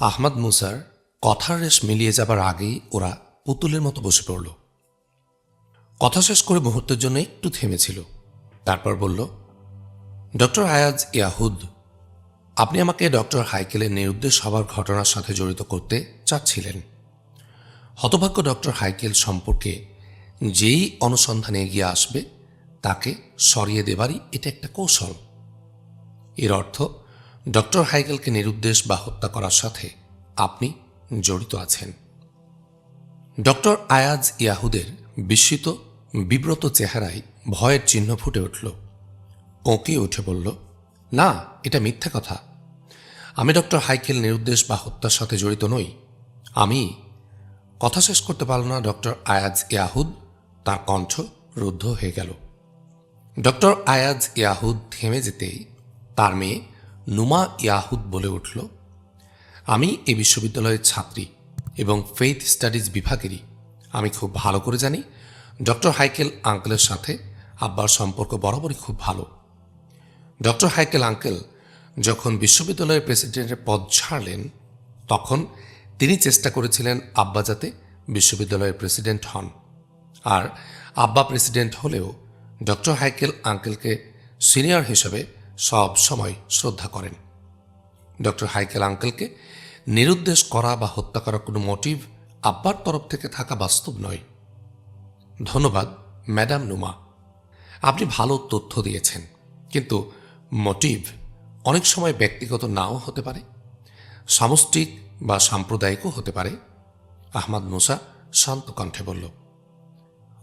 আহমদ মুসার কথার রেশ মিলিয়ে যাবার আগেই ওরা পুতুলের মতো বসে পড়ল। কথা শেষ করে মুহূর্তের জন্য একটু থেমেছিল। তারপর বলল, ডক্টর আয়াজ ইয়াহুদ, আপনি আমাকে ডক্টর হাইকেলের নিরুদ্দেশ হবার ঘটনার সাথে জড়িত করতে চাচ্ছিলেন। হতভাগ্য ডক্টর হাইকেল সম্পর্কে যেই অনুসন্ধানে এগিয়ে আসবে, তাকে সরিয়ে দেবারই এটা একটা কৌশল। এর অর্থ ডক্টর হাইকেলকে নিরুদ্দেশ বা হত্যা করার সাথে আপনি জড়িত আছেন। ডক্টর আয়াজ ইয়াহুদের বিস্মিত, বিব্রত চেহারায় ভয়ের চিহ্ন ফুটে উঠল। ওকে উঠে বলল, না, এটা মিথ্যা কথা। আমি ডক্টর হাইকেল নিরুদ্দেশ বা হত্যার সাথে জড়িত নই। আমি কথা শেষ করতে পারল না, ডক্টর আয়াজ ইয়াহুদ তার কণ্ঠ রুদ্ধ হয়ে গেল। ডক্টর আয়াজ ইয়াহুদ থেমে যেতেই তার মেয়ে নুমা ইয়াহুদ বলে উঠল, আমি এ বিশ্ববিদ্যালয়ের ছাত্রী এবং ফেইথ স্টাডিজ বিভাগেরই। আমি খুব ভালো করে জানি। ডক্টর হাইকেল আঙ্কেলের সাথে আব্বার সম্পর্ক বরাবরই খুব ভালো। ডক্টর হাইকেল আঙ্কেল যখন বিশ্ববিদ্যালয়ের প্রেসিডেন্টের পদ ছাড়লেন, তখন তিনি চেষ্টা করেছিলেন আব্বা যাতে বিশ্ববিদ্যালয়ের প্রেসিডেন্ট হন। আর আব্বা প্রেসিডেন্ট হলেও ডক্টর হাইকেল আঙ্কেলকে সিনিয়র হিসেবে সব সময় শ্রদ্ধা করেন। ডক্টর হাইকেল আঙ্কেলকে নিরুদ্দেশ করা বা হত্যা করার কোনো মোটিভ আব্বার তরফ থেকে থাকা বাস্তব নয়। ধন্যবাদ, ম্যাডাম নুমা। আপনি ভালো তথ্য দিয়েছেন, কিন্তু মোটিভ অনেক সময় ব্যক্তিগত নাও হতে পারে, সামষ্টিক বা সাম্প্রদায়িকও হতে পারে। আহমদ মুসা শান্ত কণ্ঠে বলল,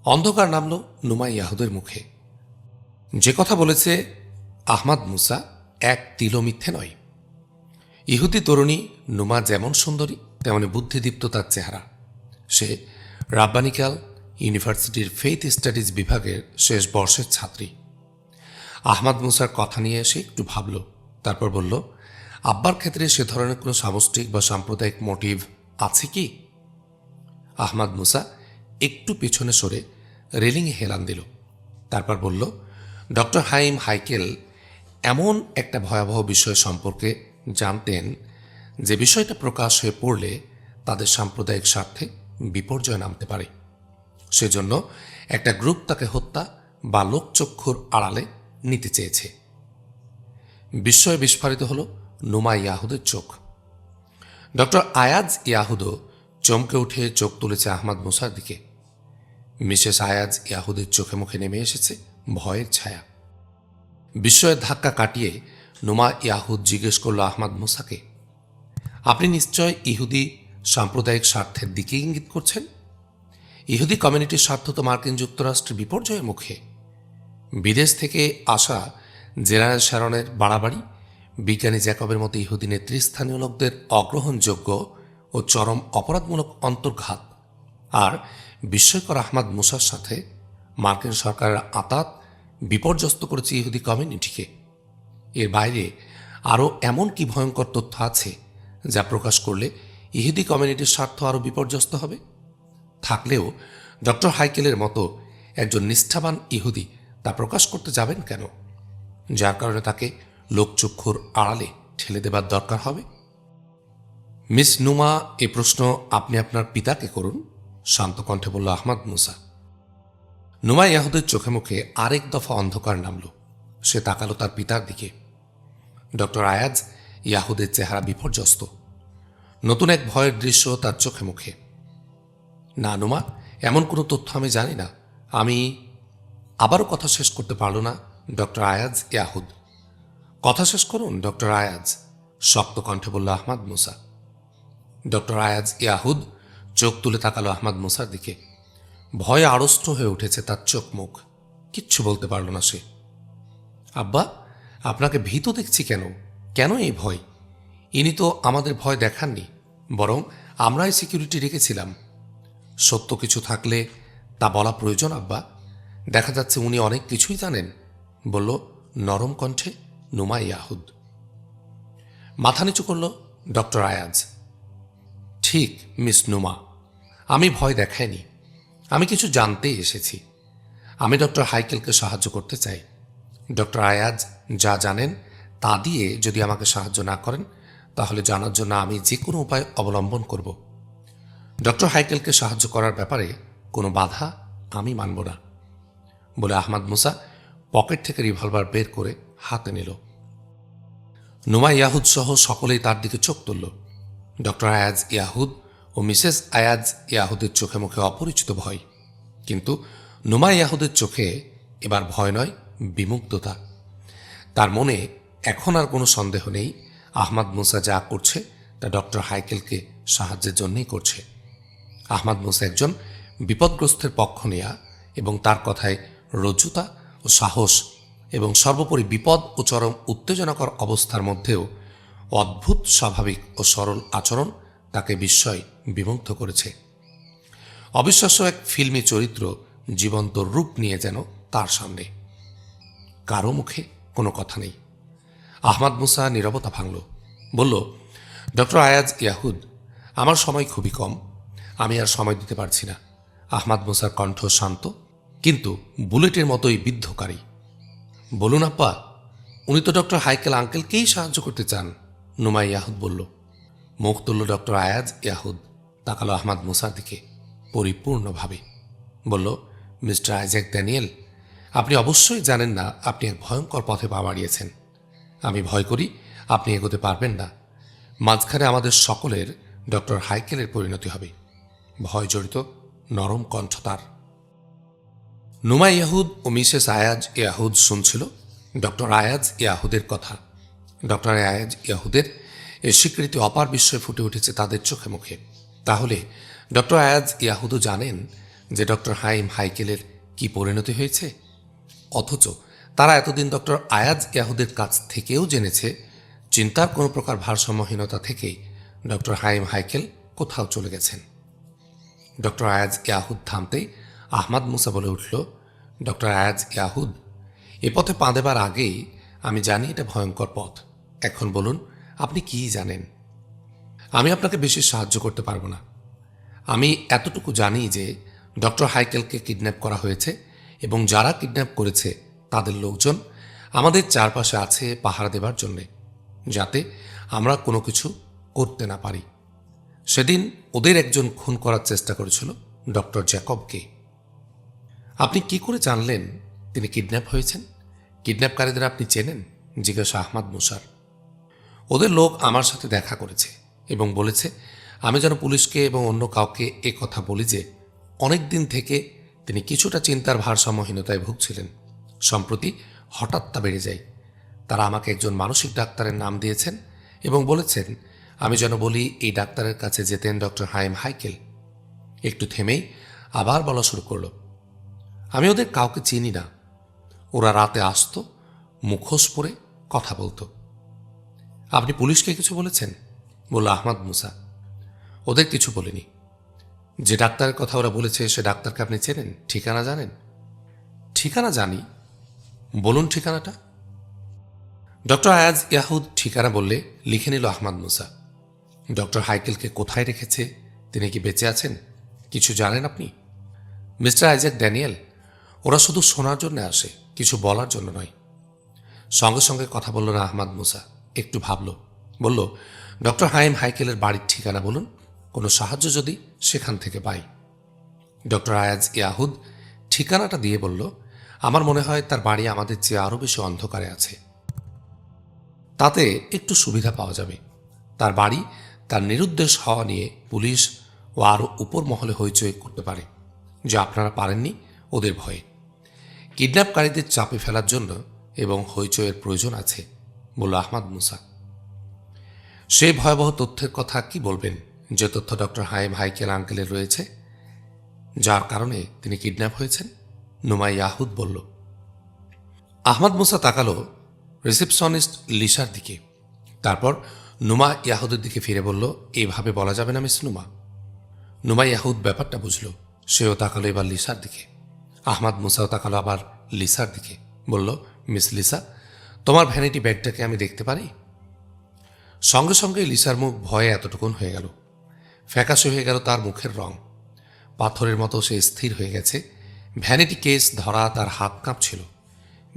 অন্ধকার নামল নুমা ইয়াহুদের মুখে। যে কথা বলেছে আহমদ মুসা এক তিল মিথ্যে নয়। ইহুদি তরুণী নুমা যেমন সুন্দরী, তেমনি বুদ্ধিদীপ্ত তার চেহারা। সে রাব্বানিকাল ইউনিভার্সিটির ফেইথ স্টাডিজ বিভাগের শেষ বর্ষের ছাত্রী। আহমদ মুসার কথা নিয়ে এসে একটু ভাবল, তারপর বলল, আব্বার ক্ষেত্রে সে ধরনের কোনো সামষ্টিক বা সাম্প্রদায়িক মোটিভ আছে কি? আহমদ মুসা একটু পিছনে সরে রেলিংয়ে হেলান দিল, তারপর বলল, ডক্টর হাইম হাইকেল এমন একটা ভয়াবহ বিষয় সম্পর্কে জানতেন যে বিষয়টা প্রকাশ হয়ে পড়লে তাদের সাম্প্রদায়িক স্বার্থে বিপর্যয় নামতে পারে। সেজন্য একটা গ্রুপ তাকে হত্যা বা লোকচক্ষুর আড়ালে নিতে চেয়েছে। বিস্ময়ে বিস্ফারিত হল নুমা ইয়াহুদের চোখ। ডক্টর আয়াজ ইয়াহুদও চমকে উঠে চোখ তুলেছে আহমদ মুসার দিকে। মিসেস আয়াজ ইয়াহুদের চোখে মুখে নেমে এসেছে ভয়ের ছায়া। বিস্ময়ের ধাক্কা কাটিয়ে নুমা ইয়াহুদ জিজ্ঞেস করল, আহমদ মুসাকে, আপনি নিশ্চয় ইহুদি সাম্প্রদায়িক স্বার্থের দিকে ইঙ্গিত করছেন? ইহুদি কমিউনিটির স্বার্থ তো মার্কিন যুক্তরাষ্ট্রের বিপর্যয়ের মুখে। বিদেশ থেকে আসা জেনারেল শ্যারনের বাড়াবাড়ি, বিজ্ঞানী জ্যাকবের মতো ইহুদি নেতৃস্থানীয় লোকদের অগ্রহণযোগ্য ও চরম অপরাধমূলক অন্তর্ঘাত। আর বিস্ময়কর আহমাদ মুসার সাথে মার্কিন সরকারের আতাত বিপর্যস্ত করেছে ইহুদি কমিউনিটিকে এর বাইরে আরও এমন কি ভয়ঙ্কর তথ্য আছে যা প্রকাশ করলে ইহুদি কমিউনিটির স্বার্থ আরও বিপর্যস্ত হবে? থাকলেও ডক্টর হাইকেলের মতো একজন নিষ্ঠাবান ইহুদি তা প্রকাশ করতে যাবেন কেন? যার কারণে তাকে লোকচক্ষুর আড়ালে ঠেলে দেবার দরকার হবে? মিস নুমা, এ প্রশ্ন আপনি আপনার পিতাকে করুন? শান্ত কণ্ঠে বলল আহমদ মুসা। নুমা ইয়াহুদের চোখে মুখে আরেক দফা অন্ধকার নামল। সে তাকালো তার পিতার দিকে। ডক্টর আয়াজ ইয়াহুদের চেহারা বিপর্যস্ত। নতুন এক ভয়ের দৃশ্য তার চোখে মুখে। না নুমা, এমন কোনো তথ্য আমি জানি না। আমি আবারও কথা শেষ করতে পারল না, ডক্টর আয়াজ ইয়াহুদ। কথা শেষ করুন, ডক্টর আয়াজ, শক্ত কণ্ঠে বলল Ahmad Musa. Doctor Ayaz Yahud চোখ তুলে তাকালো আহমদ মুসার দিকে। ভয়ে আড়ষ্ট হয়ে উঠেছে তার চোখ মুখ। কিচ্ছু বলতে পারল না সে। আব্বা, আপনাকে ভীত দেখছি কেন? কেন এই ভয়? ইনি তো আমাদের ভয় দেখাননি, বরং আমরাই সিকিউরিটি রেখেছিলাম। সত্য কিছু থাকলে তা বলা প্রয়োজন, আব্বা। দেখা যাচ্ছে উনি অনেক কিছুই জানেন, বলল, নরম কণ্ঠে, নুমা ইয়াহুদ। মাথা নিচু করল, ডক্টর আয়াজ। ঠিক, মিস নুমা, আমি ভয় দেখাইনি। আমি কিছু জানতেই এসেছি। আমি ডক্টর হাইকেলকে সাহায্য করতে চাই। ডক্টর আয়াজ যা জানেন তা দিয়ে যদি আমাকে সাহায্য না করেন, তাহলে জানার জন্য আমি যে কোনো উপায় অবলম্বন করব। ডক্টর হাইকেলকে সাহায্য করার ব্যাপারে কোনো বাধা আমি মানব না। বলে আহমাদ মুসা পকেট থেকে রিভলভার বের করে হাতে নিল। নুমা ইয়াহুদ সহ সকলেই তার দিকে চোখ তুলল। ডক্টর আয়াজ ইয়াহুদ ও মিসেস আয়াজ ইয়াহুদের চোখে মুখে অপরিচিত ভয়। কিন্তু নুমা ইয়াহুদের চোখে এবার ভয় নয়, বিমুগ্ধতা। তার মনে এখন আর কোনো সন্দেহ নেই, আহমাদ মুসা যা করছে তা ডক্টর হাইকেলকে সাহায্যের জন্যই করছে। আহমাদ মুসা একজন বিপদগ্রস্তের পক্ষ নেয়া এবং তার কথায় রজ্জুতা ও সাহস এবং সর্বোপরি বিপদ ও চরম উত্তেজনাকর অবস্থার মধ্যেও অদ্ভুত স্বাভাবিক ও সরল আচরণ তাকে বিস্ময় বিমুগ্ধ করেছে। অবিশ্বাস্য এক ফিল্মি চরিত্র জীবন্ত রূপ নিয়ে যেন তার সামনে। কারও মুখে কোনো কথা নেই। আহমাদ মুসা নীরবতা ভাঙল। বলল, ডক্টর আয়াজ ইয়াহুদ, আমার সময় খুবই কম। আমি আর সময় দিতে পারছি না। আহমাদ মুসার কণ্ঠ শান্ত, কিন্তু বুলেটের মতোই বিদ্ধকারী। বলুন আপ্পা উনি তো ডক্টর হাইকেল আঙ্কেলকেই সাহায্য করতে চান। নুমাই ইয়াহুদ বলল মুখ তুলল ডক্টর আয়াজ ইয়াহুদ তাকালো আহমাদ মুসার দিকে পরিপূর্ণভাবে। বলল, মিস্টার আইজ্যাক ড্যানিয়েল, আপনি অবশ্যই জানেন না আপনি এক ভয়ঙ্কর পথে পা বাড়িয়েছেন। আমি ভয় করি আপনি এগোতে পারবেন না। মাঝখানে আমাদের সকলের ডক্টর হাইকেলের পরিণতি হবে। ভয় জড়িত নরম কণ্ঠ তার। নুমা ইয়াহুদ ও মিসেস আয়াজ ইয়াহুদ শুনছিল। ডক্টর আয়াজ ইয়াহুদের কথা। ডক্টর আয়াজ ইয়াহুদের এ স্বীকৃতি অপার বিস্ময় ফুটে উঠেছে তাদের চোখে মুখে। তাহলে ডক্টর আয়াজ ইয়াহুদও জানেন যে ডক্টর হাইম হাইকেলের কি পরিণতি হয়েছে? অথচ তারা এতদিন ডক্টর আয়াজ ইয়াহুদের কাছ থেকেও জেনেছে, চিন্তার কোনো প্রকার ভারসাম্যহীনতা থেকেই ডক্টর হাইম হাইকেল কোথাও চলে গেছেন। ডক্টর আয়াজ ইয়াহুদ থামতেই আহমাদ মুসা বলে উঠল, ডক্টর আয়াজ ইয়াহুদ, এ পথে পা দেবার আগেই আমি জানি এটা ভয়ঙ্কর পথ। এখন বলুন আপনি কি জানেন? আমি আপনাকে বেশি সাহায্য করতে পারব না। আমি এতটুকু জানি যে ডক্টর হাইকেলকে কিডন্যাপ করা হয়েছে এবং যারা কিডন্যাপ করেছে তাদের লোকজন আমাদের চারপাশে আছে পাহারা দেবার জন্যে, যাতে আমরা কোনো কিছু করতে না পারি। সেদিন ওদের একজন খুন করার চেষ্টা করেছিল ডক্টর জ্যাকবকে। আপনি কি করে জানলেন তিনি কিডন্যাপ হয়েছেন? কিডন্যাপকারীদের আপনি চেনেন? জিজ্ঞাসা আহমাদ মুসার ওদের লোক আমার সাথে দেখা করেছে এবং বলেছে, আমি যেন পুলিশকে এবং অন্য কাউকে এ কথা বলি যে অনেক দিন থেকে তিনি কিছুটা চিন্তার ভারসাম্যহীনতায় ভুগছিলেন। সম্প্রতি হঠাৎ তা বেড়ে যায়। তারা আমাকে একজন মানসিক ডাক্তারের নাম দিয়েছেন এবং বলেছেন, আমি যেন বলি, এই ডাক্তারের কাছে যেতেন ডক্টর হাইম হাইকেল। একটু থেমেই আবার বলা শুরু করল, আমি ওদের কাউকে চিনি না। ওরা রাতে আসতো, মুখোশ পরে কথা বলতো। আপনি পুলিশকে কিছু বলেছেন? বলল আহমদ মুসা। ওদের কিছু বলিনি। যে ডাক্তারের কথা ওরা বলেছে, সে ডাক্তারকে আপনি চেনেন? ঠিকানা জানেন? ঠিকানা জানি। বলুন ঠিকানাটা। ডক্টর আয়াজ ইয়াহুদ ঠিকানা বললে লিখে নিল আহমদ মুসা। ডক্টর হাইকেলকে কোথায় রেখেছে? তিনি কি বেঁচে আছেন? কিছু জানেন আপনি? মিস্টার আইজ্যাক ড্যানিয়েল, ওরা শুধু শোনার জন্য আসে, কিছু বলার জন্য নয়। সঙ্গে সঙ্গে কথা বলল না আহমদ মুসা। একটু ভাবল। বলল, ডক্টর হাইম হাইকেলের বাড়ির ঠিকানা বলুন। কোনো সাহায্য যদি সেখান থেকে পাই। ডক্টর আয়াজ ইয়াহুদ ঠিকানাটা দিয়ে বলল, আমার মনে হয় তার বাড়ি আমাদের চেয়ে আরও বেশি অন্ধকারে আছে। তাতে একটু সুবিধা পাওয়া যাবে। তার বাড়ি, তার নিরুদ্দেশ হওয়া নিয়ে পুলিশ ও আরও উপর মহলে হইচই করতে পারে, যা আপনারা পারেননি ওদের ভয়ে। কিডন্যাপকারীদের চাপে ফেলার জন্য এবং হইচইয়ের প্রয়োজন আছে। বলল আহমাদ মুসা। সেই ভয়াবহ তথ্যের কথা কি বলবেন? যে তথ্য ডক্টর হাইম হাইকেল আঙ্কেলের রয়েছে, যার কারণে তিনি কিডন্যাপ হয়েছেন? নুমাই ইয়াহুদ বলল, আহমদ মুসা তাকালো রিসেপশনিস্ট লিসার দিকে। তারপর নুমা ইয়াহুদের দিকে ফিরে বলল, এভাবে বলা যাবে না, মিস নুমা। নুমা ইয়াহুদ ব্যাপারটা বুঝল, সেও তাকালো এবার লিসার দিকে। আহমাদ মুসাও তাকালো আবার লিসার দিকে। বলল, মিস লিসা তোমার ভ্যানিটি ব্যাগটাকে আমি দেখতে পারি? সঙ্গে সঙ্গে লিসার মুখ ভয়ে এতটুকুন হয়ে গেল। ফ্যাকাশে হয়ে গেল তার মুখের রং। পাথরের মতো সে স্থির হয়ে গেছে। ভ্যানিটি কেস ধরা তার হাত কাঁপছিল।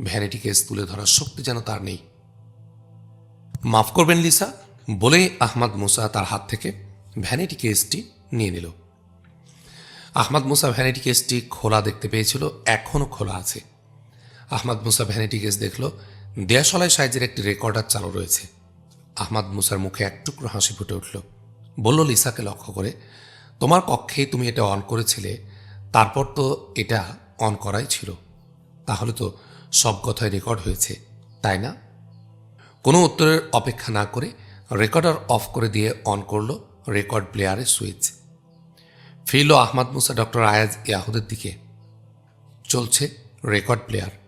ভ্যানিটি কেস তুলে ধরার শক্তি যেন তার নেই। মাফ করবেন লিসা, বলে আহমদ মুসা তার হাত থেকে ভ্যানিটি কেসটি নিয়ে নিল। আহমদ মুসা ভ্যানিটি কেসটি খোলা দেখতে পেয়েছিল এখনও খোলা আছে। আহমদ মুসা ভ্যানিটি কেস দেখল দেয়াশলায় সাইজের একটি রেকর্ডার চালু রয়েছে। আহমাদ মুসার মুখে এক টুকরো হাসি ফুটে উঠল। বলল, লিসাকে লক্ষ্য করে। তোমার কক্ষেই তুমি এটা অন করেছিলে, তারপর তো এটা অন করাই ছিল। তাহলে তো সব কথাই রেকর্ড হয়েছে, তাই না? কোনো উত্তরের অপেক্ষা না করে রেকর্ডার অফ করে দিয়ে অন করল রেকর্ড প্লেয়ারের সুইচ। ফিরল আহমাদ মুসা ডক্টর আয়াজ ইয়াহুদের দিকে। চলছে রেকর্ড প্লেয়ার।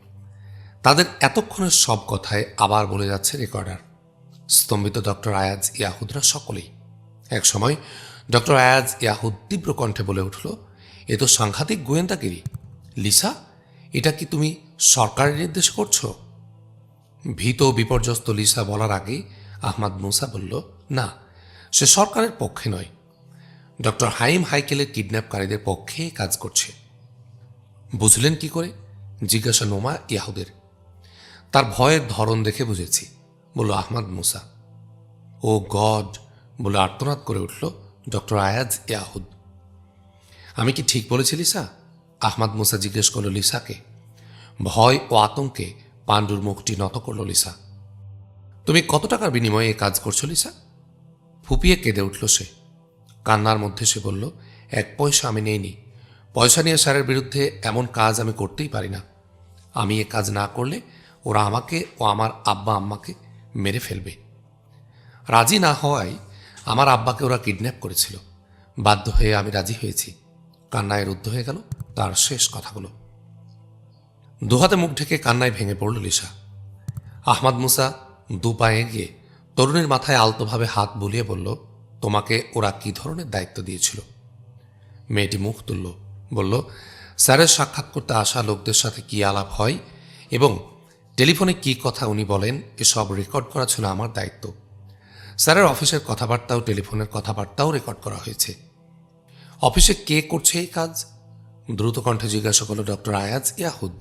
তাদের এতক্ষণের সব কথায় আবার বলে যাচ্ছে রেকর্ডার। স্তম্ভিত ডক্টর আয়াজ ইয়াহুদরা সকলেই। এক সময় ডক্টর আয়াজ ইয়াহুদ তীব্র কণ্ঠে বলে উঠল, এ তো সাংঘাতিক গোয়েন্দাগিরি। লিসা, এটা কি তুমি সরকারের নির্দেশ করছ? ভীত বিপর্যস্ত লিসা বলার আগেই আহমাদ মুসা বলল, না, সে সরকারের পক্ষে নয়। ডক্টর হাইম হাইকেলের কিডন্যাপকারীদের পক্ষে কাজ করছে। বুঝলেন কি করে? জিজ্ঞাসা নোমা ইয়াহুদের। তার ভয়ের ধরন দেখে বুঝেছি। বলল, আহমদ মুসা। ও গড বলে আর্তনাদ করে উঠল, ডক্টর আয়াজ ইয়াহুদ আমি কি ঠিক বলেছি, লিসা? আহমদ মুসা জিজ্ঞেস করল, লিসাকে? ভয় ও আতঙ্কে পাণ্ডুর মুখটি নত করল, লিসা, তুমি কত টাকার বিনিময়ে এ কাজ করছ, লিসা? ফুপিয়ে কেঁদে উঠল সে। কান্নার মধ্যে সে বলল, এক পয়সা আমি নেইনি। পয়সা নিয়ে স্যারের বিরুদ্ধে এমন কাজ আমি করতেই পারি না। আমি এ কাজ না করলে ওরা আমাকে ও আমার আব্বা আম্মাকে মেরে ফেলবে। রাজি না হওয়ায় আমার আব্বাকে ওরা কিডন্যাপ করেছিল। বাধ্য হয়ে আমি রাজি হয়েছি। কান্নায় রুদ্ধ হয়ে গেল। তার শেষ কথাগুলো দুহাতে মুখ ঢেকে কান্নায় ভেঙে পড়ল লিসা। আহমদ মুসা দু পায়ে গিয়ে তরুণীর মাথায় আলতোভাবে হাত বুলিয়ে বলল, তোমাকে ওরা কি ধরনের দায়িত্ব দিয়েছিল? মেয়েটি মুখ তুলল, বলল, স্যারের সাক্ষাৎ করতে আসা লোকদের সাথে কি আলাপ হয় এবং টেলিফোনে কি কথা উনি বলেন, এসব রেকর্ড করা ছিল আমার দায়িত্ব। স্যারের অফিসের কথাবার্তাও, টেলিফোনের কথাবার্তাও রেকর্ড করা হয়েছে। অফিসে কে করছে এই কাজ? দ্রুত কণ্ঠে জিজ্ঞাসা করল ডক্টর আয়াজ ইয়াহুদ।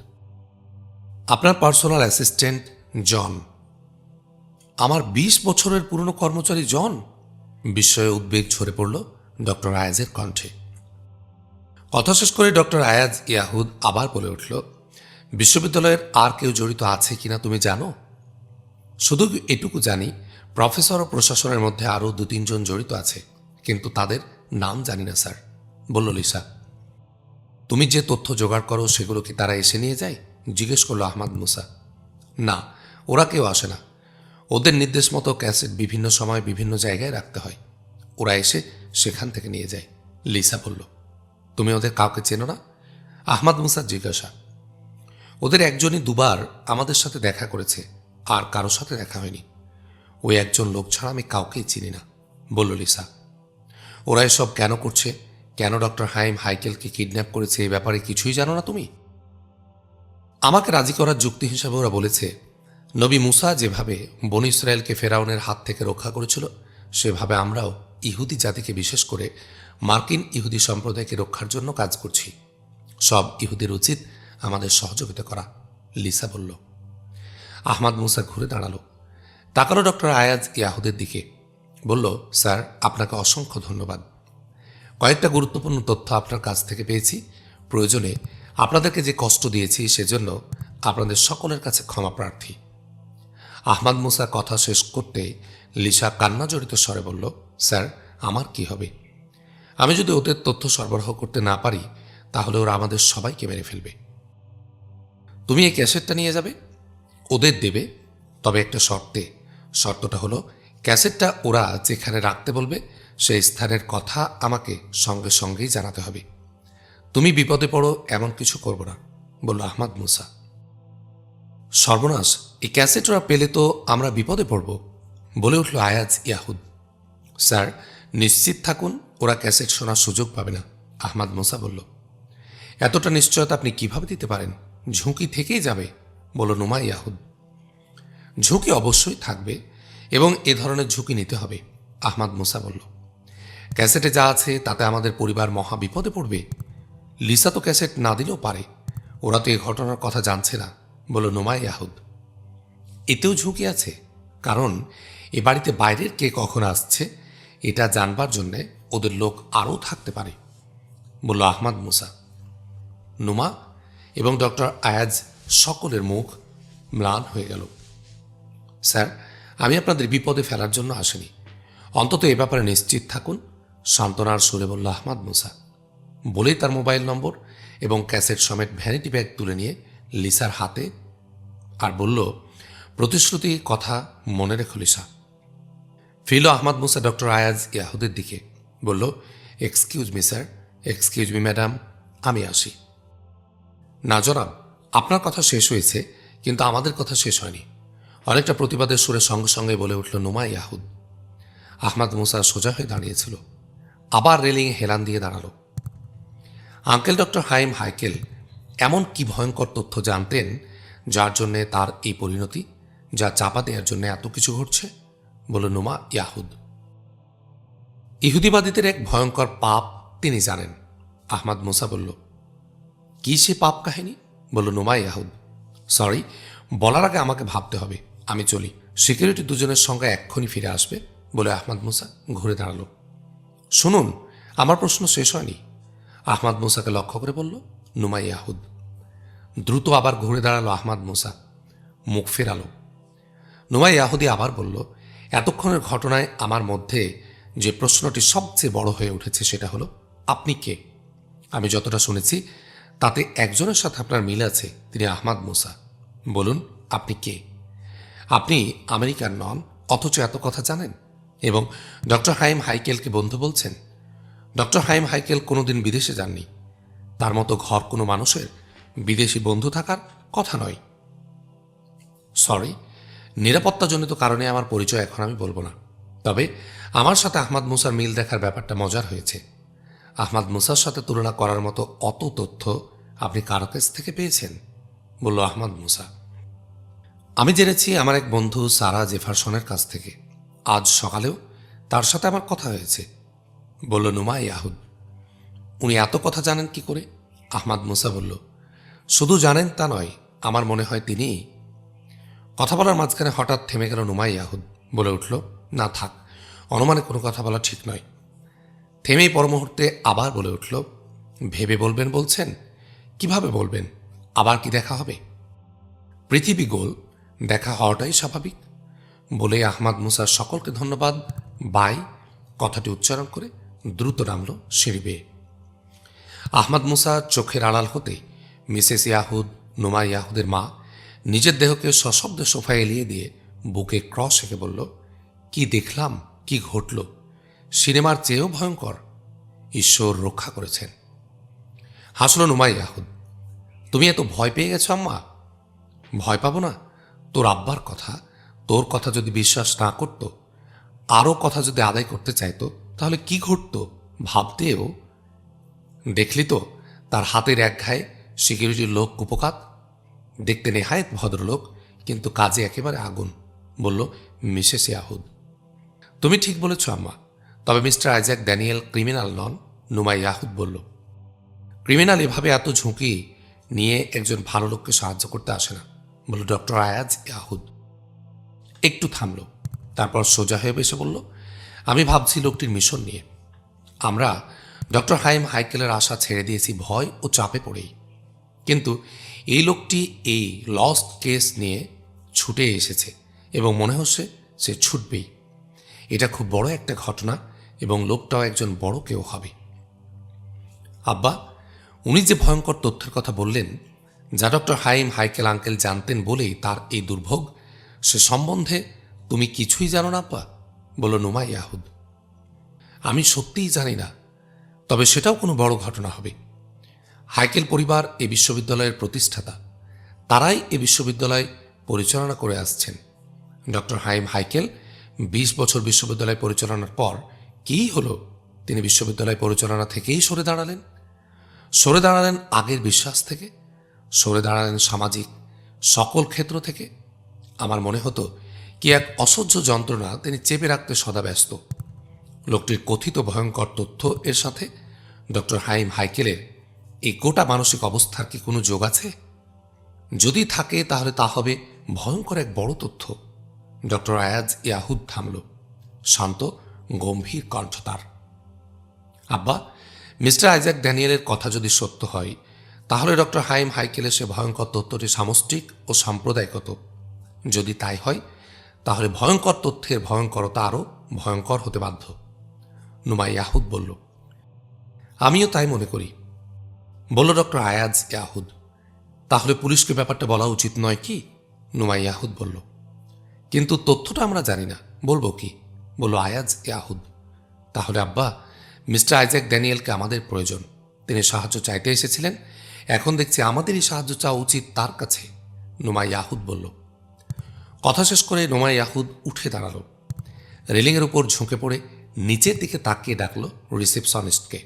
আপনার পার্সোনাল অ্যাসিস্ট্যান্ট জন। আমার বিশ বছরের পুরনো কর্মচারী জন। বিস্ময়ে উদ্বেগ ঝরে পড়ল ডক্টর আয়াজের কণ্ঠে। কথা শেষ করে ডক্টর আয়াজ ইয়াহুদ আবার বলে উঠল বিশ্ববিদ্যালয়ের আর কেউ জড়িত আছে কিনা তুমি জানো? শুধু এটুকু জানি, প্রফেসর ও প্রশাসনের মধ্যে আরও দু তিনজন জড়িত আছে, কিন্তু তাদের নাম জানি না, স্যার। বলল লিসা, তুমি যে তথ্য জোগাড় করো সেগুলো কি তারা এসে নিয়ে যায়? জিজ্ঞেস করল আহমাদ মুসা, না, ওরা কেউ আসে না। ওদের নির্দেশ মতো ক্যাসেট বিভিন্ন সময় বিভিন্ন জায়গায় রাখতে হয়। ওরা এসে সেখান থেকে নিয়ে যায়। লিসা বলল, তুমি ওদের কাউকে চেনো না? আহমাদ মুসার জিজ্ঞাসা ওদের একজনই দুবার আমাদের সাথে দেখা করেছে, আর কারোর সাথে দেখা হয়নি। ওই একজন লোক ছাড়া আমি কাউকেই চিনি না, বলল লিসা। ওরা এসব কেন করছে? কেন ডক্টর হাইম হাইকেলকে কিডন্যাপ করেছে এ ব্যাপারে কিছুই জানো না তুমি? আমাকে রাজি করার যুক্তি হিসাবে ওরা বলেছে, নবী মুসা যেভাবে বন ইসরায়েলকে ফেরাউনের হাত থেকে রক্ষা করেছিল, সেভাবে আমরাও ইহুদি জাতিকে বিশেষ করে মার্কিন ইহুদি সম্প্রদায়কে রক্ষার জন্য কাজ করছি। সব ইহুদির উচিত আমাদের সহযোগিতা করা। লিসা বলল। আহমাদ মুসা ঘুরে দাঁড়াল। তাকালো ডক্টর আয়াজ ইয়াহুদের দিকে। বলল, স্যার, আপনাকে অসংখ্য ধন্যবাদ। কয়েকটা গুরুত্বপূর্ণ তথ্য আপনার কাছ থেকে পেয়েছি। প্রয়োজনে আপনাদেরকে যে কষ্ট দিয়েছি সেজন্য আপনাদের সকলের কাছে ক্ষমা প্রার্থী আহমাদ মুসা কথা শেষ করতে লিসা কান্না জড়িত স্বরে বলল, স্যার, আমার কি হবে? আমি যদি ওদের তথ্য সরবরাহ করতে না পারি, তাহলে ওরা আমাদের সবাইকে মেরে ফেলবে। তুমি এই ক্যাসেটটা নিয়ে যাবে, ওদের দেবে, তবে একটা শর্তে। শর্তটা হলো, ক্যাসেটটা ওরা যেখানে রাখতে বলবে, সেই স্থানের কথা আমাকে সঙ্গে সঙ্গেই জানাতে হবে। তুমি বিপদে পড়ো, এমন কিছু করব না, বলল আহমাদ মুসা। সর্বনাশ, এই ক্যাসেট ওরা পেলে তো আমরা বিপদে পড়ব, বলে উঠল আয়াজ ইয়াহুদ। স্যার, নিশ্চিত থাকুন, ওরা ক্যাসেট শোনার সুযোগ পাবে না, আহমাদ মুসা বলল। এতটা নিশ্চয়তা আপনি কীভাবে দিতে পারেন? ঝুঁকি থেকেই যাবে বলল নুমা ইয়াহুদ। ঝুঁকি অবশ্যই থাকবে এবং এ ধরনের ঝুঁকি নিতে হবে, আহমাদ মুসা বলল। ক্যাসেটে যা আছে তাতে আমাদের পরিবার মহা বিপদে পড়বে। লিসা তো ক্যাসেট না দিলেও পারে, ওরা তো এই ঘটনার কথা জানছে না বলল নোমাই ইয়াহুদ। এতেও ঝুঁকি আছে, কারণ এ বাড়িতে বাইরের কে কখন আসছে, এটা জানবার জন্যে ওদের লোক আরও থাকতে পারে, বলল আহমাদ মুসা। নুমা এবং ডক্টর আয়াজ সকলের মুখ ম্লান হয়ে গেল। স্যার, আমি আপনাদের বিপদে ফেলার জন্য আসিনি। অন্তত এ ব্যাপারে নিশ্চিত থাকুন সান্ত্বনার সুরে বলল আহমাদ মুসা। বলেই তার মোবাইল নম্বর এবং ক্যাসেট সমেত ভ্যানিটি ব্যাগ তুলে নিয়ে লিসার হাতে আর বলল, প্রতিশ্রুতি, কথা মনে রেখো লিসা। ফিরল আহমদ মুসা ডক্টর আয়াজ ইয়াহুদের দিকে। বলল, excuse me, sir. Excuse me, madam. আমি আসি। না জনাব, আপনার কথা শেষ হয়েছে, কিন্তু আমাদের কথা শেষ হয়নি। অনেকটা প্রতিবাদের সুরে সঙ্গে সঙ্গে বলে উঠল নুমা ইয়াহুদ। আহমদ মুসা সোজা হয়ে দাঁড়িয়েছিল। আবার রেলিংয়ে হেলান দিয়ে দাঁড়াল। আঙ্কেল ডক্টর হাইম হাইকেল, এমন কি ভয়ঙ্কর তথ্য জানতেন যার জন্যে তার এই পরিণতি, যা চাপা দেওয়ার জন্য এত কিছু ঘটছে? বলল নুমা ইয়াহুদ। ইহুদিবাদীদের এক ভয়ঙ্কর পাপ তিনি জানেন, আহমদ মুসা বলল। কি সে পাপ কাহিনী? বলল নুমা আহুদ। সরি বলার আগে আমাকে ভাবতে হবে। আমি চলি। সিকিউরিটি দুজনের সঙ্গে এক্ষুনি ফিরে আসবে, বলে আহমদ মুসা ঘুরে দাঁড়াল। শুনুন, আমার প্রশ্ন শেষ হয়নি। আহমদ মুসাকে লক্ষ্য করে বলল নুমা ইয়াহুদ দ্রুত আবার ঘুরে দাঁড়াল আহমদ মুসা। মুখ ফেরালো। নুমাই ইয়াহুদি আবার বলল, এতক্ষণের ঘটনায় আমার মধ্যে যে প্রশ্নটি সবচেয়ে বড় হয়ে উঠেছে সেটা হলো, আপনি কে? আমি যতটা শুনেছি তাতে একজনের সাথে আপনার মিল আছে, তিনি আহমাদ মুসা। বলুন, আপনি কে? আপনি আমেরিকার নন, অথচ এত কথা জানেন। এবং ডক্টর হাইম হাইকেলকে বন্ধু বলছেন, ডক্টর হাইম হাইকেল কোনোদিন বিদেশে যাননি। তার মতো ঘর কোনো মানুষের বিদেশি বন্ধু থাকার কথা নয়। সরি, নিরাপত্তাজনিত কারণে আমার পরিচয় এখন আমি বলব না। তবে আমার সাথে আহমাদ মুসার মিল দেখার ব্যাপারটা মজার হয়েছে। আহমাদ মুসার সাথে তুলনা করার মতো অত তথ্য আপনি কারও কাছ থেকে পেয়েছেন? বলল আহমাদ মুসা। আমি জেনেছি আমার এক বন্ধু সারা জেফারসনের কাছ থেকে। আজ সকালেও তার সাথে আমার কথা হয়েছে। বলল, নুমা ইয়াহুদ উনি এত কথা জানেন কি করে? আহমাদ মুসা বলল, শুধু জানেন তা নয়, আমার মনে হয় তিনি। কথা বলার মাঝখানে হঠাৎ থেমে গেল নুমাই ইয়াহুদ বলে উঠল, না, থাক, অনুমানে কোনো কথা বলা ঠিক নয়। থেমেই পর মুহূর্তে আবার বলে উঠল, ভেবে বলবেন বলছেন? কীভাবে বলবেন? আবার কি দেখা হবে? পৃথিবী গোল, দেখা হওয়াটাই স্বাভাবিক। বলে আহমাদ মুসা সকলকে ধন্যবাদ। বাই। কথাটি উচ্চারণ করে দ্রুত নামল সিঁড়ি বেয়ে। আহমাদ মুসা চোখের আড়াল হতে মিসেস ইয়াহুদ, নুমা ইয়াহুদের মা নিজের দেহকে সশব্দে সোফায় এলিয়ে দিয়ে বুকে ক্রস এঁকে বলল, কি দেখলাম, কি ঘটল? সিনেমার চেয়েও ভয়ঙ্কর। ঈশ্বর রক্ষা করেছেন। হাসল নুমাই ইয়াহুদ। তুমি এত ভয় পেয়ে গেছো আম্মা? ভয় পাবো না। তোর আব্বার কথা, তোর কথা যদি বিশ্বাস না করত, আরও কথা যদি আদায় করতে চাইতো, তাহলে কি ঘটত ভাবতেও দেখলি তো, তার হাতের এক ঘায়ে সিকিউরিটির লোক কুপকাত। দেখতে নেহায়ত ভদ্রলোক, কিন্তু কাজে একেবারে আগুন, বলল মিসেস ইয়াহুদ। তুমি ঠিক বলেছ আম্মা। তবে মিস্টার আইজ্যাক ড্যানিয়েল ক্রিমিনাল নন, নুমাই ইয়াহুদ বলল। ক্রিমিনাল এভাবে এত ঝুঁকি নিয়ে একজন ভালো লোককে সাহায্য করতে আসে না। বলল, ডক্টর আয়াজ ইয়াহুদ। একটু থামল, তারপর সোজা হয়ে বসে বলল, আমি ভাবছি লোকটির মিশন নিয়ে। আমরা ডক্টর হাইম হাইকেলের আশা ছেড়ে দিয়েছি, ভয় ও চাপে পড়েই। কিন্তু এই লোকটি এই লস্ট কেস নিয়ে ছুটে এসেছে এবং মনে হচ্ছে সে ছুটবেই। এটা খুব বড় একটা ঘটনা এবং লোকটাও একজন বড় কেউ হবে। আব্বা উনি যে ভয়ঙ্কর তথ্যের কথা বললেন, যা ডক্টর হাইম হাইকেল আঙ্কেল জানতেন বলেই তার এই দুর্ভোগ, সে সম্বন্ধে তুমি কিছুই জানো না আব্বা বলল নুমা ইয়াহুদ আমি সত্যিই জানি না, তবে সেটাও কোনো বড় ঘটনা হবে। হাইকেল পরিবার এ বিশ্ববিদ্যালয়ের প্রতিষ্ঠাতা, তারাই এ বিশ্ববিদ্যালয় পরিচালনা করে আসছেন। ডক্টর হাইম হাইকেল বিশ বছর বিশ্ববিদ্যালয় পরিচালনার পর কী হলো, তিনি বিশ্ববিদ্যালয় পরিচালনা থেকেই সরে দাঁড়ালেন। সরে দাঁড়ালেন আগের বিশ্বাস থেকে, সরে দাঁড়ালেন সামাজিক সকল ক্ষেত্র থেকে। আমার মনে হতো কি এক অসহ্য যন্ত্রণা তিনি চেপে রাখতে সদা ব্যস্ত। লোকটির কথিত ভয়ঙ্কর তথ্য এর সাথে ডক্টর হাইম হাইকেলের এই গোটা মানসিক অবস্থার কি কোনো যোগ আছে? যদি থাকে, তাহলে তা হবে ভয়ঙ্কর এক বড় তথ্য। ডক্টর আয়াজ ইয়াহুদ থামল, শান্ত, গম্ভীর কণ্ঠ তার। আব্বা মিস্টার আইজাক ড্যানিয়েলের কথা যদি সত্য হয়, তাহলে ডক্টর হাইম হাইকেলের সে ভয়ঙ্কর তথ্যটি সামষ্টিক ও সাম্প্রদায়িকত। যদি তাই হয়, তাহলে ভয়ঙ্কর তথ্যের ভয়ঙ্করতা আরও ভয়ঙ্কর হতে বাধ্য। নুমাই ইয়াহুদ বলল, আমিও তাই মনে করি। বলল ডক্টর আয়াজ ইয়াহুদ, তাহলে পুলিশকে ব্যাপারটা বলা উচিত নয় কি? নুমাই ইয়াহুদ বলল, কিন্তু তথ্যটা আমরা জানি না। বলব কি? বলল আয়াজ ইয়াহুদ, তাহলে আব্বা মিস্টার আইজ্যাক ড্যানিয়েলকে আমাদের প্রয়োজন। তিনি সাহায্য চাইতে এসেছিলেন। এখন দেখছি আমাদেরই সাহায্য চাওয়া উচিত তার কাছে, নুমাই ইয়াহুদ বলল। কথা শেষ করে নোমাই ইয়াহুদ উঠে দাঁড়াল। রেলিংয়ের উপর ঝুঁকে পড়ে নিচের দিকে তাকিয়ে ডাকল রিসেপশনিস্টকে।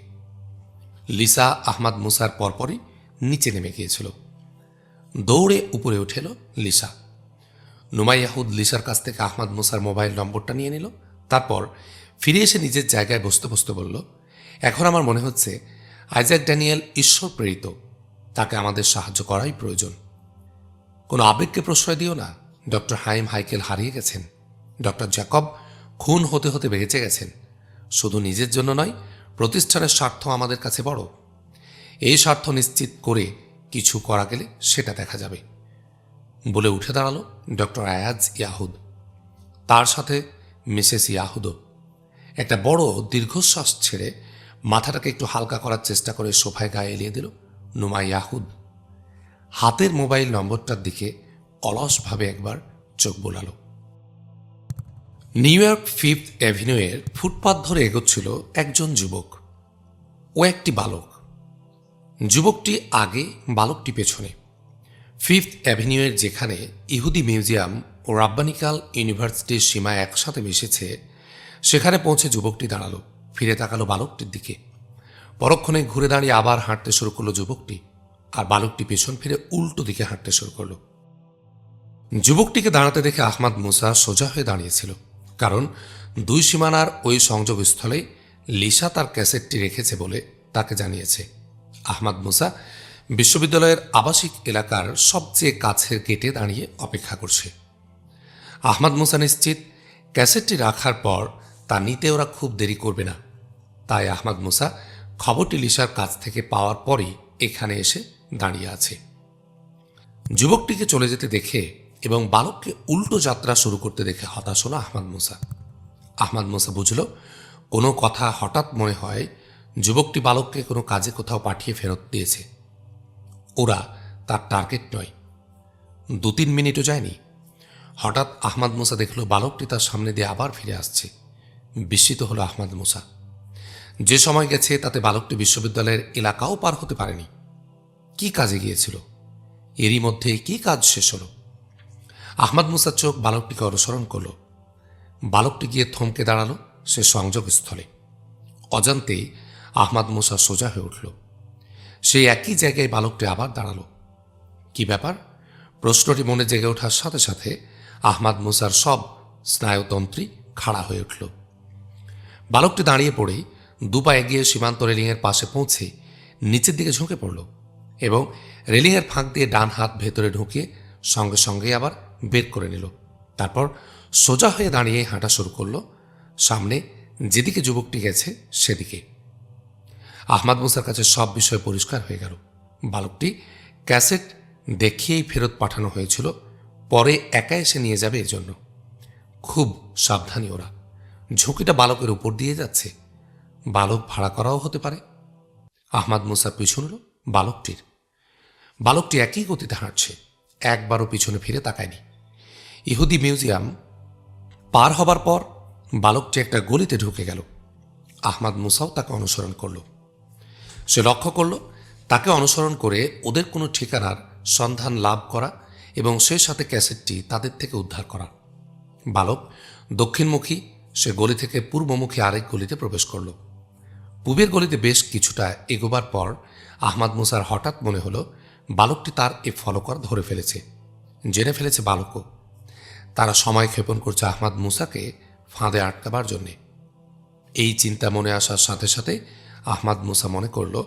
লিসা আহমাদ মুসার পরপরই নিচে নেমে গিয়েছিল। দৌড়ে উপরে উঠেল লিসা। নুমাই ইয়াহুদ লিসার কাছ থেকে আহমাদ মুসার মোবাইল নম্বরটা নিয়ে নিল। তারপর ফিরে এসে নিজের জায়গায় বসতে বসতে বলল, এখন আমার মনে হচ্ছে আইজ্যাক ড্যানিয়েল ঈশ্বর প্রেরিত। তাকে আমাদের সাহায্য করাই প্রয়োজন। কোনো আবেগকে প্রশ্রয় দিও না। ডক্টর হাইম হাইকেল হারিয়ে গেছেন। ডক্টর জ্যাকব খুন হতে হতে বেঁচে গেছেন। শুধু নিজের জন্য নয়, প্রতিষ্ঠানের স্বার্থ আমাদের কাছে বড়। এই স্বার্থ নিশ্চিত করে কিছু করা গেলে সেটা দেখা যাবে। বলে উঠে দাঁড়াল ডক্টর আয়াজ ইয়াহুদ। তার সাথে মিসেস ইয়াহুদও। একটা বড় দীর্ঘশ্বাস ছেড়ে মাথাটাকে একটু হালকা করার চেষ্টা করে সোফায় গায়ে এলিয়ে দিল নুমা ইয়াহুদ। হাতের মোবাইল নম্বরটার দিকে অলসভাবে একবার চোখ বোলালো। নিউ ইয়র্ক ফিফথ অ্যাভিনিউয়ের ফুটপাথ ধরে এগোচ্ছিল একজন যুবক। ও একটি বালক। যুবকটি আগে বালকটি পেছনে। ফিফথ অ্যাভিনিউয়ের যেখানে ইহুদি মিউজিয়াম ও রাব্বানিকাল ইউনিভার্সিটির সীমা একসাথে মিশেছে সেখানে পৌঁছে যুবকটি দাঁড়াল। ফিরে তাকালো বালকটির দিকে। পরক্ষণে ঘুরে দাঁড়িয়ে আবার হাঁটতে শুরু করল যুবকটি। আর বালকটি পেছন ফিরে উল্টো দিকে হাঁটতে শুরু করল। যুবকটিকে দাঁড়াতে দেখে আহমাদ মুসা সোজা হয়ে দাঁড়িয়েছিল। কারণ দুই সীমানার ওই সংযোগস্থলে লিসা তার ক্যাসেটটি রেখেছে বলে তাকে জানিয়েছে। আহমাদ মুসা বিশ্ববিদ্যালয়ের আবাসিক এলাকার সবচেয়ে কাছের গেটে দাঁড়িয়ে অপেক্ষা করছে। আহমাদ মুসা নিশ্চিত ক্যাসেটটি রাখার পর তা নিতে ওরা খুব দেরি করবে না। তাই আহমাদ মুসা খবরটি লিসার কাছ থেকে পাওয়ার পরই এখানে এসে দাঁড়িয়ে আছে। যুবকটিকে চলে যেতে দেখে এবং বালককে উল্টো যাত্রা শুরু করতে দেখে হতাশ হলো আহমাদ মুসা। আহমাদ মুসা বুঝল, কোনো কথা হঠাৎ মনে হয় যুবকটি বালককে কোনো কাজে কোথাও পাঠিয়ে ফেরত দিয়েছে। ওরা তার টার্গেট নয়। দু তিন মিনিটও যায়নি। হঠাৎ আহমাদ মুসা দেখল বালকটি তার সামনে দিয়ে আবার ফিরে আসছে। বিস্মিত হলো আহমাদ মুসা। যে সময় গেছে, তাতে বালকটি বিশ্ববিদ্যালয়ের এলাকাও পার হতে পারেনি। কি কাজে গিয়েছিল? এরই মধ্যে কি কাজ শেষ হলো? আহমাদ মুসার চোখ বালকটিকে অনুসরণ করল। বালকটি গিয়ে থমকে দাঁড়াল সে সংযোগস্থলে। অজান্তেই আহমাদ মুসা সোজা হয়ে উঠল। সেই একই জায়গায় বালকটি আবার দাঁড়াল। কি ব্যাপার? প্রশ্নটি মনে জেগে ওঠার সাথে সাথে আহমাদ মুসার সব স্নায়ুতন্ত্রী খাড়া হয়ে উঠল। বালকটি দাঁড়িয়ে পড়েই দুপা এগিয়ে সীমান্ত রেলিংয়ের পাশে পৌঁছে নিচের দিকে ঝুঁকে পড়ল এবং রেলিংয়ের ফাঁক দিয়ে ডান হাত ভেতরে ঢুকিয়ে সঙ্গে সঙ্গে আবার বের করে নিল। তারপর সোজা হয়ে দাঁড়িয়ে হাঁটা শুরু করল। সামনে যেদিকে যুবকটি গেছে সেদিকে। আহমাদ মুসার কাছে সব বিষয় পরিষ্কার হয়ে গেল। বালকটি ক্যাসেট দেখিয়েই ফেরত পাঠানো হয়েছিল। পরে একা এসে নিয়ে যাবে এজন্য খুব সাবধানী ওরা। ঝুঁকিটা বালকের উপর দিয়ে যাচ্ছে। বালক ভাড়া করাও হতে পারে। আহমাদ মুসা পিছনল বালকটির। বালকটি একই গতিতে হাঁটছে, একবারও পিছনে ফিরে তাকায়নি। ইহুদি মিউজিয়াম পার হবার পর বালকটি একটা গলিতে ঢুকে গেল। আহমাদ মুসাও তাকে অনুসরণ করল। সে লক্ষ্য করল, তাকে অনুসরণ করে ওদের কোনো ঠিকানার সন্ধান লাভ করা এবং সে সাথে ক্যাসেটটি তাদের থেকে উদ্ধার করা। বালক দক্ষিণমুখী সে গলি থেকে পূর্বমুখী আরেক গলিতে প্রবেশ করল। পূবের গলিতে বেশ কিছুটা এগোবার পর আহমাদ মুসার হঠাৎ মনে হলো, বালকটি তার এ ফলকর ধরে ফেলেছে, জেনে ফেলেছে বালকও। তারা সময় ক্ষেপণ করছে আহমাদ মুসাকে ফাঁদে আটকাবার জন্যে। এই চিন্তা মনে আসার সাথে সাথে আহমাদ মুসা মনে করল,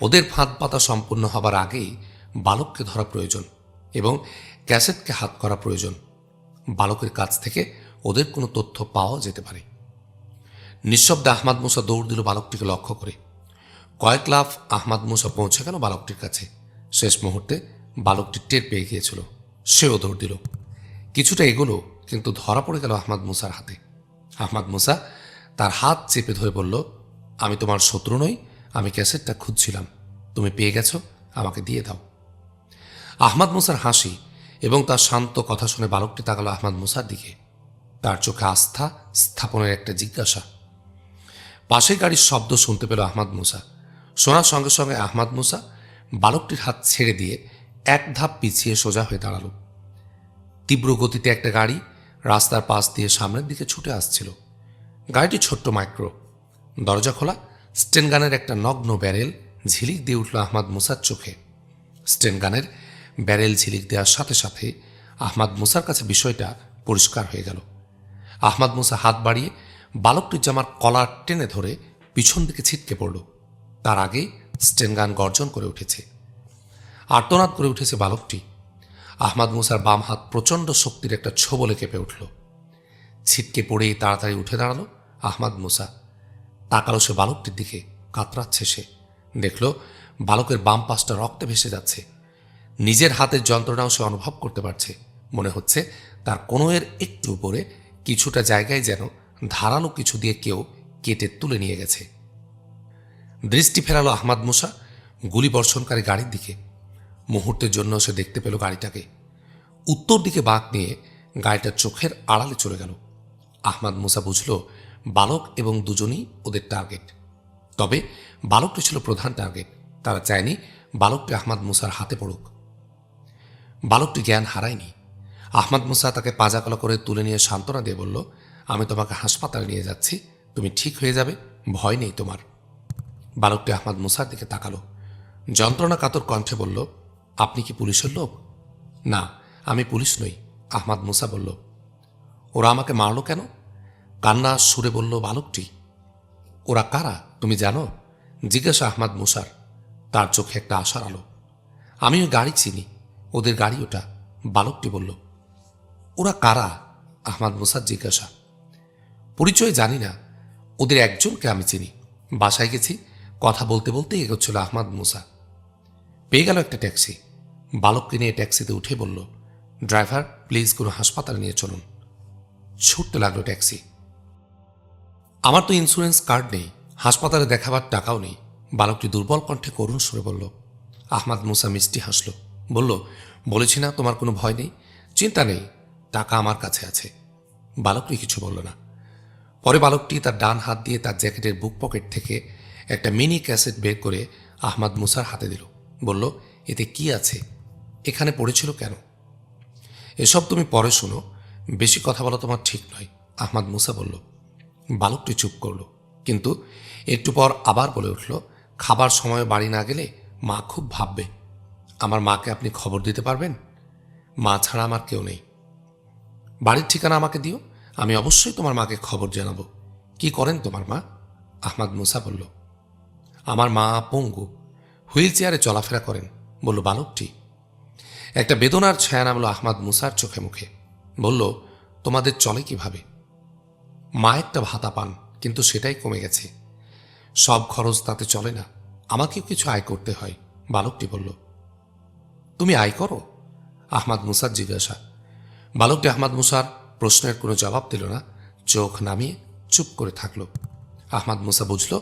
ওদের ফাঁদ পাতা সম্পূর্ণ হবার আগেই বালককে ধরা প্রয়োজন এবং ক্যাসেটকে হাত করা প্রয়োজন। বালকের কাছ থেকে ওদের কোনো তথ্য পাওয়া যেতে পারে। নিঃশব্দে আহমাদ মুসা দৌড় দিল বালকটিকে লক্ষ্য করে। কয়েক লাফ আহমাদ মুসা পৌঁছে গেল বালকটির কাছে। শেষ মুহূর্তে বালকটি টের পেয়ে গিয়েছিল। সেও দৌড় দিল। কিছুটা এগোলো, কিন্তু ধরা পড়ে গেল আহমাদ মুসার হাতে। আহমাদ মুসা তার হাত চেপে ধরে বলল, আমি তোমার শত্রু নই, আমি ক্যাসেটটা খুঁজছিলাম। তুমি পেয়ে গেছো, আমাকে দিয়ে দাও। আহমাদ মুসার হাসি এবং তার শান্ত কথা শুনে বালকটি তাকালো আহমাদ মুসার দিকে। তার চোখে আস্থা, স্থাপনের একটা জিজ্ঞাসা। পাশে গাড়ির শব্দ শুনতে পেল আহমাদ মুসা। শোনার সঙ্গে সঙ্গে আহমাদ মুসা বালকটির হাত ছেড়ে দিয়ে এক ধাপ পিছিয়ে সোজা হয়ে দাঁড়াল। তীব্র গতিতে একটা গাড়ি রাস্তার পাশ দিয়ে সামনের দিকে ছুটে আসছিল। গাড়িটি ছোট্ট মাইক্রো। দরজা খোলা স্টেনগানের একটা নগ্ন ব্যারেল ঝিলিক দিয়ে উঠল আহমাদ মুসার চোখে। স্টেনগানের ব্যারেল ঝিলিক দেওয়ার সাথে সাথে আহমাদ মুসার কাছে বিষয়টা পরিষ্কার হয়ে গেল। আহমাদ মুসা হাত বাড়িয়ে বালকটির জামার কলার টেনে ধরে পিছন দিকে ছিটকে পড়ল। তার আগে স্টেনগান গর্জন করে উঠেছে। আর্তনাদ করে উঠেছে বালকটি। আহমাদ মুসার বাম হাত প্রচণ্ড শক্তির একটা ছোবলে কেঁপে উঠল। ছিটকে পড়েই তাড়াতাড়ি উঠে দাঁড়াল আহমাদ মুসা। তাকালো সে বালকটির দিকে, কাতরাচ্ছে সে। দেখল বালকের বাম পাশটা রক্তে ভেসে যাচ্ছে। নিজের হাতের যন্ত্রণাও সে অনুভব করতে পারছে। মনে হচ্ছে তার কোনো এর একটু উপরে কিছুটা জায়গায় যেন ধারালো কিছু দিয়ে কেউ কেটে তুলে নিয়ে গেছে। দৃষ্টি ফেরালো আহমাদ মুসা গুলি বর্ষণকারী গাড়ির দিকে। মুহূর্তের জন্য সে দেখতে পেল গাড়িটাকে। উত্তর দিকে বাঁক নিয়ে গাড়িটা চোখের আড়ালে চলে গেল। আহমাদ মুসা বুঝল বালক এবং দুজনই ওদের টার্গেট। তবে বালকটি ছিল প্রধান টার্গেট, তারা চায়নি বালকটি আহমাদ মুসার হাতে পড়ুক। বালকটি জ্ঞান হারায়নি। আহমাদ মুসা তাকে পাজাকলা করে তুলে নিয়ে সান্ত্বনা দিয়ে বলল, আমি তোমাকে হাসপাতালে নিয়ে যাচ্ছি। তুমি ঠিক হয়ে যাবে, ভয় নেই তোমার। বালকটি আহমাদ মুসার দিকে তাকালো। যন্ত্রণা কাতর কণ্ঠে বলল, আপনি কি পুলিশের লোক? না, আমি পুলিশ নই, আহমাদ মুসা বলল। ওরা আমাকে মারলো কেন? কান্না সুরে বলল বালকটি। ওরা কারা, তুমি জানো? জিজ্ঞাসা আহমাদ মুসার। তার চোখে একটা আশার আলো। আমি ওই গাড়ি চিনি, ওদের গাড়ি ওটা, বালকটি বলল। ওরা কারা? আহমাদ মুসার জিজ্ঞাসা। পরিচয় জানি না। ওদের একজনকে আমি চিনি। বাসায় গেছি, কথা বলতে বলতে এগোচ্ছিল আহমাদ মুসা। পেয়ে গেল একটা ট্যাক্সি। বালককে নিয়ে ট্যাক্সিতে উঠে বলল, ড্রাইভার, প্লিজ কোনো হাসপাতালে নিয়ে চলুন। ছুটতে লাগল ট্যাক্সি। আমার তো ইন্স্যুরেন্স কার্ড নেই, হাসপাতালে দেখাবার টাকাও নেই। বালকটি দুর্বল কণ্ঠে করুণ সুরে বলল। আহমাদ মুসা মিষ্টি হাসল। বলল, বলেছি না, তোমার কোনো ভয় নেই। চিন্তা নেই। টাকা আমার কাছে আছে। বালকটি কিছু বলল না। পরে বালকটি তার ডান হাত দিয়ে তার জ্যাকেটের বুক পকেট থেকে একটা মিনি ক্যাসেট বের করে আহমাদ মুসার হাতে দিল। বলল, এতে কি আছে? এখানে পড়েছিল কেন? এসব তুমি পরে শোনো। বেশি কথা বলা তোমার ঠিক নয়, আহমাদ মুসা বলল। বালকটি চুপ করল। কিন্তু একটু পর আবার বলে উঠল, খাবার সময় বাড়ি না গেলে মা খুব ভাববে। আমার মাকে আপনি খবর দিতে পারবেন? মা ছাড়া আমার কেউ নেই। বাড়ির ঠিকানা আমাকে দিও। আমি অবশ্যই তোমার মাকে খবর জানাব। কি করেন তোমার মা? আহমাদ মুসা বলল, আমার মা পঙ্গু, হুইল চেয়ারে চলাফেরা করেন। বলল বালকটি একটা বেদনার ছায়া নামলো আহমাদ মুসার চোখে মুখে। বলল, তোমাদের চলে কীভাবে? মা একটা ভাতা পান, কিন্তু সেটাই কমে গেছে। সব খরচ তাতে চলে না। আমাকেও কিছু আয় করতে হয়। বালকটি বলল, তুমি আয় করো? আহমাদ মুসার জিজ্ঞাসা বালকটি আহমাদ মুসার প্রশ্নের কোনো জবাব দিল না, চোখ নামিয়ে চুপ করে থাকল। আহমাদ মুসা বুঝল,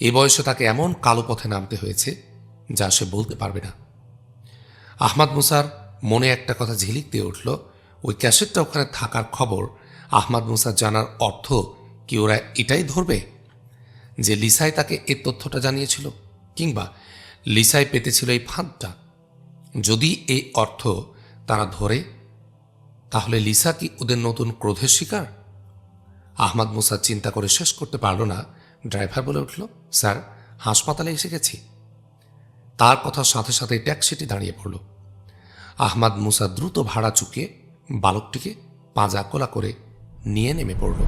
এ বয়সে তাকে এমন কালো পথে নামতে হয়েছে যা সে বলতে পারবে না। আহমাদ মুসার মনে একটা কথা ঝিলিক দিয়ে উঠল, ওই ক্যাসেটটা ওখানে থাকার খবর আহমাদ মুসার জানার অর্থ কি ওরা এটাই ধরবে? যে লিসাই তাকে এ তথ্যটা জানিয়েছিল, কিংবা লিসাই পেতেছিল এই ফাঁদটা। যদি এই অর্থ তারা ধরে তাহলে লিসা কি ওদের নতুন ক্রোধের শিকার? আহমদ মুসা চিন্তা করে শেষ করতে পারল না, ড্রাইভার বলে উঠল, স্যার, হাসপাতালে এসে গেছি। তার কথার সাথে সাথে ট্যাক্সিটি দাঁড়িয়ে পড়ল। আহমাদ মুসা দ্রুত ভাড়া চুকে বালকটিকে পাঁজা কোলা করে নিয়ে নেমে পড়ল।